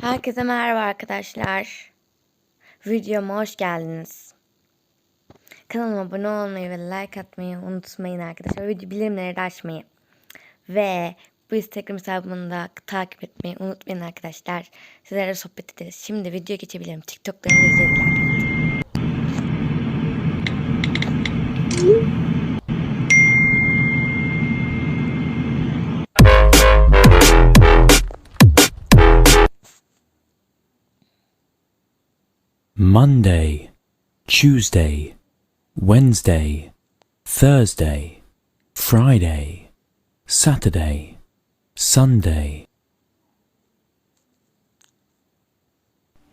Herkese merhaba arkadaşlar. Videoma hoş geldiniz. Kanalıma abone olmayı ve like atmayı unutmayın arkadaşlar. Video bildirimleri de açmayı. Ve bu Instagram hesabımı da takip etmeyi unutmayın arkadaşlar. Sizlerle sohbet ederiz. Şimdi video geçebilirim. TikTok'larını izlediler. Monday, Tuesday, Wednesday, Thursday, Friday, Saturday, Sunday.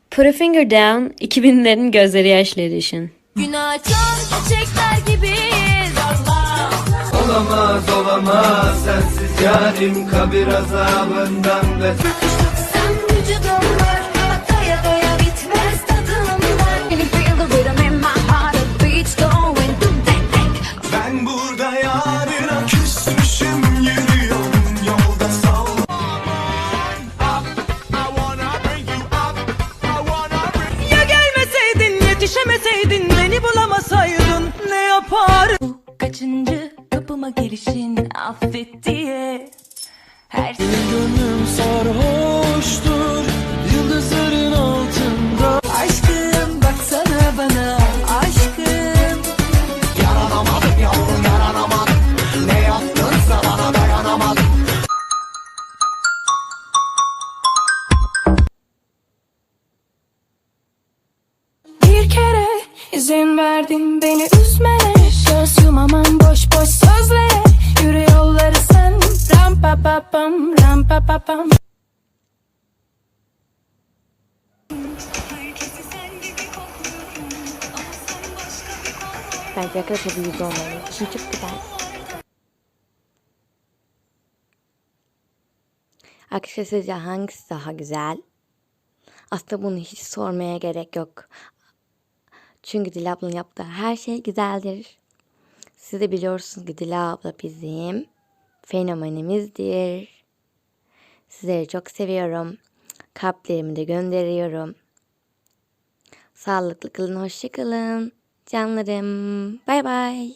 Put a finger down, 2000'lerin gözleri yaşlı edition. Günah açan çiçekler gibiyiz Allah Olamaz olamaz sensiz yarim kabir azabından ve Sen vücudumlar kapıma gelişin affet diye. Her Gönlüm sarhoştur yıldızların altında. Aşkım baksana bana aşkım. Yaranamadım yavrum yaranamadım Ne yaptınsa bana dayanamadım Bir kere izin verdin beni üzmene. Göz yumamam boş boş Bence arkadaşlar bir yüz olmalı. Şimdi çok güzel. Arkadaşlar sizce hangisi daha güzel? Aslında bunu hiç sormaya gerek yok. Çünkü Dila ablanın yaptığı her şey güzeldir. Siz de biliyorsunuz ki Dila abla bizim fenomenimizdir. Sizleri çok seviyorum. Kalplerimi de gönderiyorum. Sağlıklı kalın, hoşça kalın. Canlarım. Bay bay.